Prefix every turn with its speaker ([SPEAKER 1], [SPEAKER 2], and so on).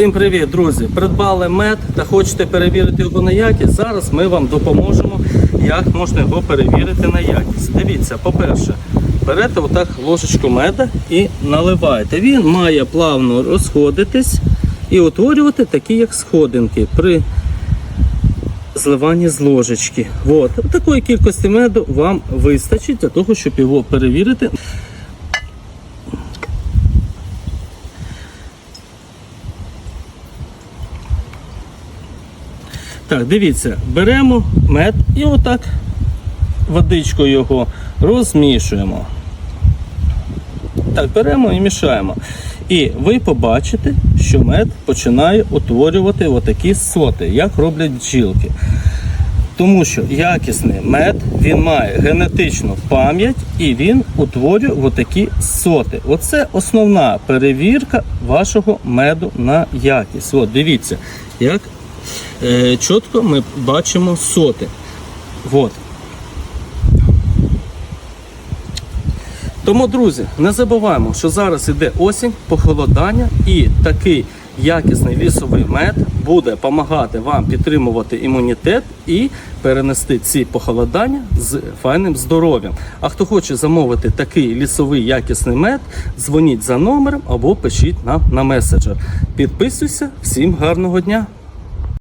[SPEAKER 1] Всім привіт, друзі! Придбали мед та хочете перевірити його на якість. Зараз ми вам допоможемо, як можна його перевірити на якість. Дивіться, по-перше, берете отак ложечку меда і наливаєте. Він має плавно розходитись і утворювати такі, як сходинки при зливанні з ложечки. От. Такої кількості меду вам вистачить для того, щоб його перевірити. Так, дивіться, беремо мед і отак водичкою його розмішуємо. Так, беремо і мішаємо. І ви побачите, що мед починає утворювати отакі соти, як роблять бджілки. Тому що якісний мед він має генетичну пам'ять і він утворює отакі соти. Оце основна перевірка вашого меду на якість. От дивіться, як чітко ми бачимо соти. От. Тому, друзі, не забуваємо, що зараз іде осінь, похолодання, і такий якісний лісовий мед буде допомагати вам підтримувати імунітет і перенести ці похолодання з файним здоров'ям. А хто хоче замовити такий лісовий якісний мед, дзвоніть за номером або пишіть нам на меседжер. Підписуйся, всім гарного дня!